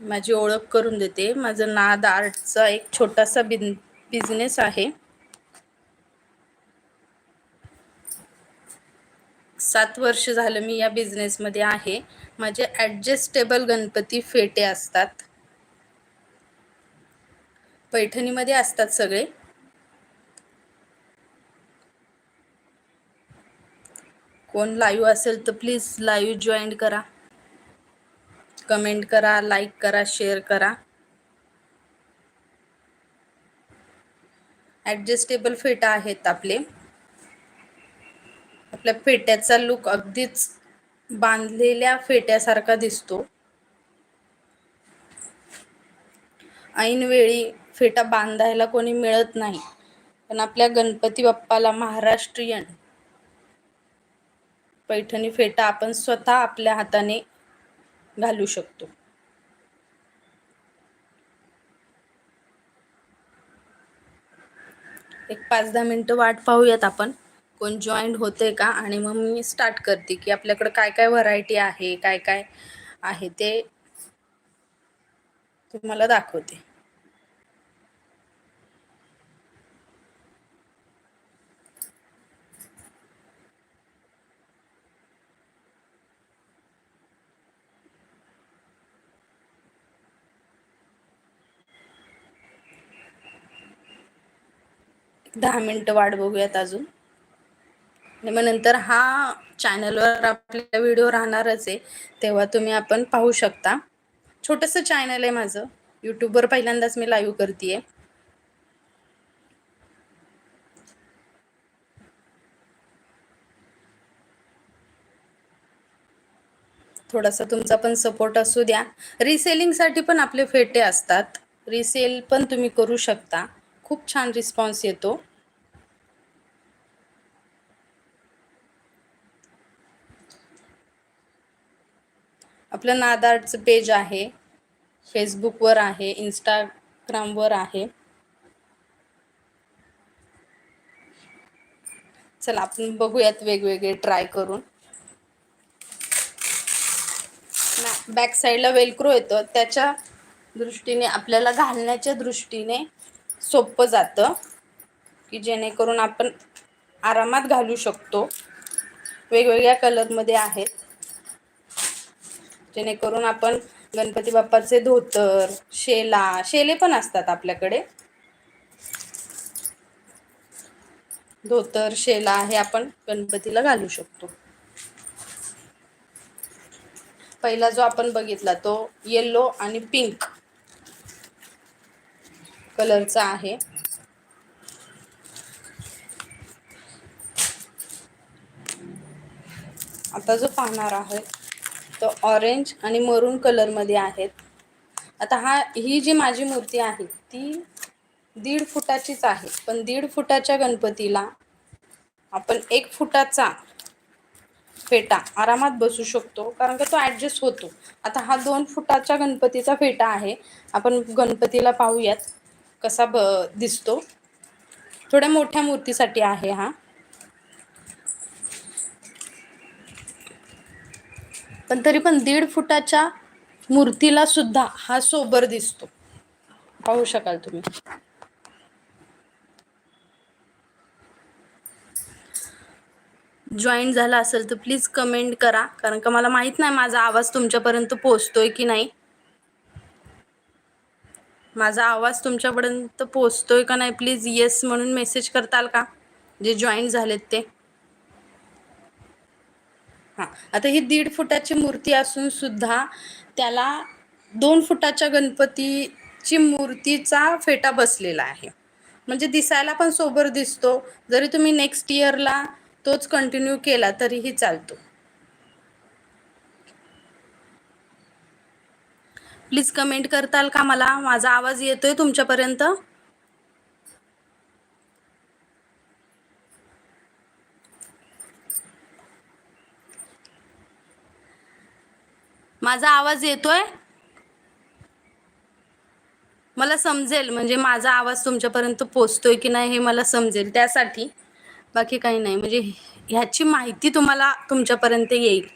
माझी ओळख करून देते. माझं नाद आर्टचा एक छोटासा बिन बिझनेस आहे. सात वर्ष झालं मी या बिझनेसमध्ये आहे. माझे ॲडजस्टेबल गणपती फेटे असतात. पैठणीमध्ये असतात सगळे. कोण लाईव्ह असेल तर प्लीज लाईव्ह जॉईन करा. कमेंट करा लाईक करा शेअर करा. ॲडजस्टेबल फेटा आहेत आपले. आपल्या फेट्याचा लुक अगदीच बांधलेल्या फेट्यासारखा दिसतो. ऐनवेळी फेटा बांधायला कोणी मिळत नाही पण आपल्या गणपती बाप्पाला महाराष्ट्रीयन पैठणी फेटा आपण स्वतः आपल्या हाताने घालू शकतो. एक पाच दहा मिनटं वाट पाहूयात आपण. कोण जॉईंट होते का? आणि मग मी स्टार्ट करते की आपल्याकडे काय काय व्हरायटी आहे काय काय आहे ते तुम्हाला दाखवते. दहा मिनटं वाट बघूयात अजून. मग नंतर हा चॅनलवर आपला व्हिडिओ राहणारच आहे तेव्हा तुम्ही आपण पाहू शकता. छोटंसं चॅनल आहे माझं. यूट्यूबवर पहिल्यांदाच मी लाईव्ह करते थोडासा तुमचा पण सपोर्ट असू द्या. रिसेलिंगसाठी पण आपले फेटे असतात. रिसेल पण तुम्ही करू शकता. खूप छान रिस्पॉन्स येतो. आपलं नादार्टचं पेज आहे. फेसबुकवर आहे इंस्टाग्रामवर आहे. चला आपण बघूयात वेगवेगळे ट्राय करून. बॅक साईडला वेलक्रो येतं. त्याच्या दृष्टीने आपल्याला घालण्याच्या दृष्टीने सोपं जातं. की जेणेकरून आपण आरामात घालू शकतो. वेगवेगळ्या कलरमध्ये आहेत. जेणेकरून आपण गणपती बाप्पाचे धोतर शेला शेले पण असतात आपल्याकडे. धोतर शेला हे आपण गणपतीला घालू शकतो. पहिला जो आपण बघितला तो येल्लो आणि पिंक कलरचा आहे. आता जो पाहणार आहे तो ऑरेंज आणि मरून कलरमध्ये आहेत. आता हा ही जी माझी मूर्ती आहे ती दीड फुटाचीच आहे. पण दीड फुटाच्या गणपतीला आपण एक फुटाचा फेटा आरामात बसू शकतो कारण का तो ॲडजस्ट होतो. आता हा दोन फुटाच्या गणपतीचा फेटा आहे. आपण गणपतीला पाहूयात कसा ब दिसतो. थोड्या मोठ्या मूर्तीसाठी आहे हा. पण तरी पण दीड फुटाच्या मूर्तीला सुद्धा हा सोबर दिसतो. पाहू शकाल तुम्ही. जॉईन झाला असेल तर प्लीज कमेंट करा. कारण का मला माहीत नाही माझा आवाज तुमच्यापर्यंत पोचतोय की नाही. माझा आवाज तुमच्यापर्यंत पोचतोय का नाही? प्लीज येस म्हणून मेसेज करताल का? जे जॉईन झालेत ते. हां. आता ही दीड फुटाची मूर्ती असून सुद्धा त्याला दोन फुटाच्या गणपतीची मूर्तीचा फेटा बसलेला आहे. म्हणजे दिसायला पण सोबर दिसतो. जरी तुम्ही नेक्स्ट इयरला तोच कंटिन्यू केला तरीही चालतो. प्लीज कमेंट करताल का मला? माझा आवाज येतोय तुमच्यापर्यंत? माझा आवाज येतोय? मला समजेल म्हणजे माझा आवाज तुमच्यापर्यंत पोचतोय की नाही हे मला समजेल. त्यासाठी बाकी काही नाही. म्हणजे ह्याची माहिती तुम्हाला तुमच्यापर्यंत येईल.